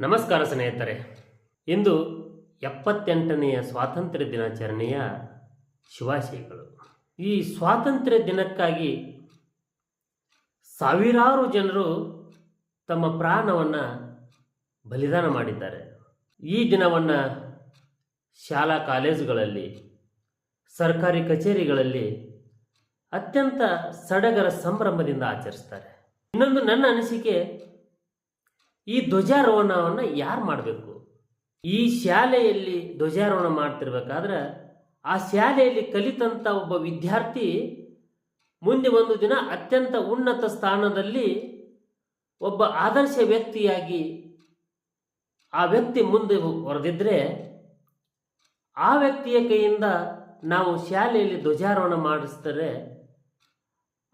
ನಮಸ್ಕಾರ ಸ್ನೇಹಿತರೆ. ಇಂದು ಎಪ್ಪತ್ತೆಂಟನೆಯ ಸ್ವಾತಂತ್ರ್ಯ ದಿನಾಚರಣೆಯ ಶುಭಾಶಯಗಳು. ಈ ಸ್ವಾತಂತ್ರ್ಯ ದಿನಕ್ಕಾಗಿ ಸಾವಿರಾರು ಜನರು ತಮ್ಮ ಪ್ರಾಣವನ್ನು ಬಲಿದಾನ ಮಾಡಿದ್ದಾರೆ. ಈ ದಿನವನ್ನು ಶಾಲಾ ಕಾಲೇಜುಗಳಲ್ಲಿ, ಸರ್ಕಾರಿ ಕಚೇರಿಗಳಲ್ಲಿ ಅತ್ಯಂತ ಸಡಗರ ಸಂಭ್ರಮದಿಂದ ಆಚರಿಸ್ತಾರೆ. ಇನ್ನೊಂದು ನನ್ನ ಅನಿಸಿಕೆ ಈ ಧ್ವಜಾರೋಹಣವನ್ನು ಯಾರು ಮಾಡಬೇಕು? ಈ ಶಾಲೆಯಲ್ಲಿ ಧ್ವಜಾರೋಹಣ ಮಾಡ್ತಿರ್ಬೇಕಾದ್ರೆ ಆ ಶಾಲೆಯಲ್ಲಿ ಕಲಿತಂಥ ಒಬ್ಬ ವಿದ್ಯಾರ್ಥಿ ಮುಂದೆ ಒಂದು ದಿನ ಅತ್ಯಂತ ಉನ್ನತ ಸ್ಥಾನದಲ್ಲಿ ಒಬ್ಬ ಆದರ್ಶ ವ್ಯಕ್ತಿಯಾಗಿ ಆ ವ್ಯಕ್ತಿ ಮುಂದೆ ಹೊರದಿದ್ರೆ ಆ ವ್ಯಕ್ತಿಯ ಕೈಯಿಂದ ನಾವು ಶಾಲೆಯಲ್ಲಿ ಧ್ವಜಾರೋಹಣ ಮಾಡಿಸಿದರೆ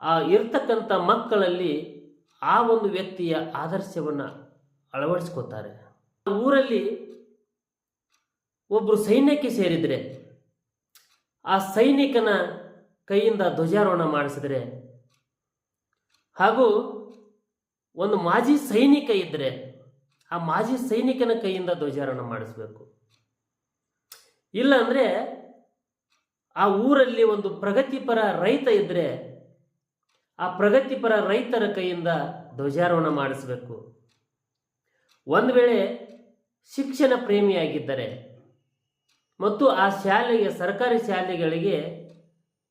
ಆ ಇರ್ತಕ್ಕಂಥ ಮಕ್ಕಳಲ್ಲಿ ಆ ಒಂದು ವ್ಯಕ್ತಿಯ ಆದರ್ಶವನ್ನು ಅಳವಡಿಸ್ಕೋತಾರೆ. ಊರಲ್ಲಿ ಒಬ್ಬರು ಸೈನ್ಯಕ್ಕೆ ಸೇರಿದರೆ, ಆ ಸೈನಿಕನ ಕೈಯಿಂದ ಧ್ವಜಾರೋಹಣ ಮಾಡಿಸಿದರೆ ಹಾಗೂ ಒಂದು ಮಾಜಿ ಸೈನಿಕ ಇದ್ದರೆ ಆ ಮಾಜಿ ಸೈನಿಕನ ಕೈಯಿಂದ ಧ್ವಜಾರೋಹಣ ಮಾಡಿಸ್ಬೇಕು. ಇಲ್ಲ ಅಂದರೆ ಆ ಊರಲ್ಲಿ ಒಂದು ಪ್ರಗತಿಪರ ರೈತ ಇದ್ದರೆ ಆ ಪ್ರಗತಿಪರ ರೈತರ ಕೈಯಿಂದ ಧ್ವಜಾರೋಹಣ ಮಾಡಿಸಬೇಕು. ಒಂದು ವೇಳೆ ಶಿಕ್ಷಣ ಪ್ರೇಮಿಯಾಗಿದ್ದರೆ ಮತ್ತು ಆ ಶಾಲೆಗೆ, ಸರ್ಕಾರಿ ಶಾಲೆಗಳಿಗೆ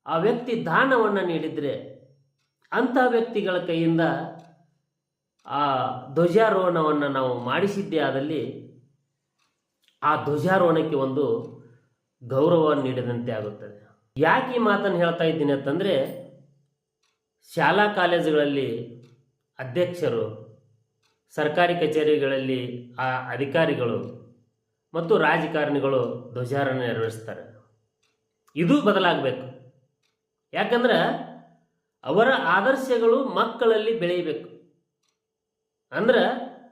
ಆ ವ್ಯಕ್ತಿ ದಾನವನ್ನು ನೀಡಿದರೆ ಅಂತಹ ವ್ಯಕ್ತಿಗಳ ಕೈಯಿಂದ ಆ ಧ್ವಜಾರೋಹಣವನ್ನು ನಾವು ಮಾಡಿಸಿದ್ದೇ ಆದಲ್ಲಿ ಆ ಧ್ವಜಾರೋಹಣಕ್ಕೆ ಒಂದು ಗೌರವ ನೀಡಿದಂತೆ ಆಗುತ್ತದೆ. ಯಾಕೆ ಈ ಮಾತನ್ನು ಹೇಳ್ತಾ ಇದ್ದೀನಿ ಅಂತಂದರೆ ಶಾಲಾ ಕಾಲೇಜುಗಳಲ್ಲಿ ಅಧ್ಯಕ್ಷರು ಸರ್ಕಾರಿ ಕಚೇರಿಗಳಲ್ಲಿ ಆ ಅಧಿಕಾರಿಗಳು ಮತ್ತು ರಾಜಕಾರಣಿಗಳು ಧ್ವಜಾರೋಹಣ ನೆರವೇರಿಸ್ತಾರೆ. ಇದು ಬದಲಾಗಬೇಕು. ಯಾಕಂದ್ರೆ ಅವರ ಆದರ್ಶಗಳು ಮಕ್ಕಳಲ್ಲಿ ಬೆಳೆಯಬೇಕು. ಅಂದ್ರೆ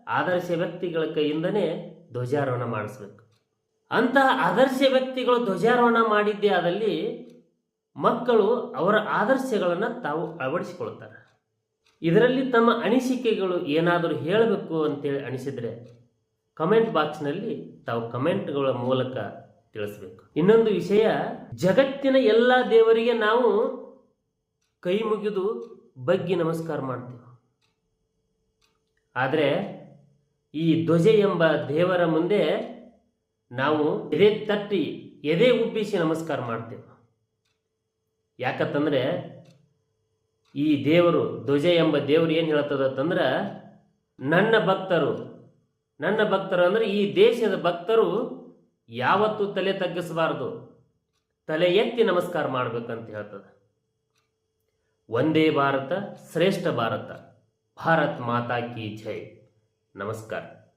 ಆದರ್ಶ ವ್ಯಕ್ತಿಗಳ ಕೈಯಿಂದನೇ ಧ್ವಜಾರೋಹಣ ಮಾಡಿಸ್ಬೇಕು. ಅಂತಹ ಆದರ್ಶ ವ್ಯಕ್ತಿಗಳು ಧ್ವಜಾರೋಹಣ ಮಾಡಿದ್ದೇ ಆದಲ್ಲಿ ಮಕ್ಕಳು ಅವರ ಆದರ್ಶಗಳನ್ನು ತಾವು ಅಳವಡಿಸಿಕೊಳ್ತಾರೆ ಇದರಲ್ಲಿ ತಮ್ಮ ಅನಿಸಿಕೆಗಳು ಏನಾದರೂ ಹೇಳಬೇಕು ಅಂತೇಳಿ ಅನಿಸಿದರೆ ಕಮೆಂಟ್ ಬಾಕ್ಸ್ನಲ್ಲಿ ತಾವು ಕಮೆಂಟ್ಗಳ ಮೂಲಕ ತಿಳಿಸ್ಬೇಕು. ಇನ್ನೊಂದು ವಿಷಯ, ಜಗತ್ತಿನ ಎಲ್ಲ ದೇವರಿಗೆ ನಾವು ಕೈ ಮುಗಿದು ಬಗ್ಗಿ ನಮಸ್ಕಾರ ಮಾಡ್ತೀವಿ. ಆದರೆ ಈ ಧ್ವಜ ಎಂಬ ದೇವರ ಮುಂದೆ ನಾವು ಎದೆ ತಟ್ಟಿ, ಎದೆ ಉಬ್ಬಿಸಿ ನಮಸ್ಕಾರ ಮಾಡ್ತೇವೆ. ಯಾಕಂತಂದ್ರೆ ಈ ದೇವರು ಧ್ವಜ ಎಂಬ ದೇವರು ಏನು ಹೇಳ್ತದಂತಂದ್ರೆ ನನ್ನ ಭಕ್ತರು. ನನ್ನ ಭಕ್ತರು ಅಂದರೆ ಈ ದೇಶದ ಭಕ್ತರು ಯಾವತ್ತೂ ತಲೆ ತಗ್ಗಿಸಬಾರ್ದು. ತಲೆ ಎತ್ತಿ ನಮಸ್ಕಾರ ಮಾಡ್ಬೇಕಂತ ಹೇಳ್ತದೆ. ಒಂದೇ ಭಾರತ, ಶ್ರೇಷ್ಠ ಭಾರತ. ಭಾರತ್ ಮಾತಾ ಕಿ ಜೈ. ನಮಸ್ಕಾರ.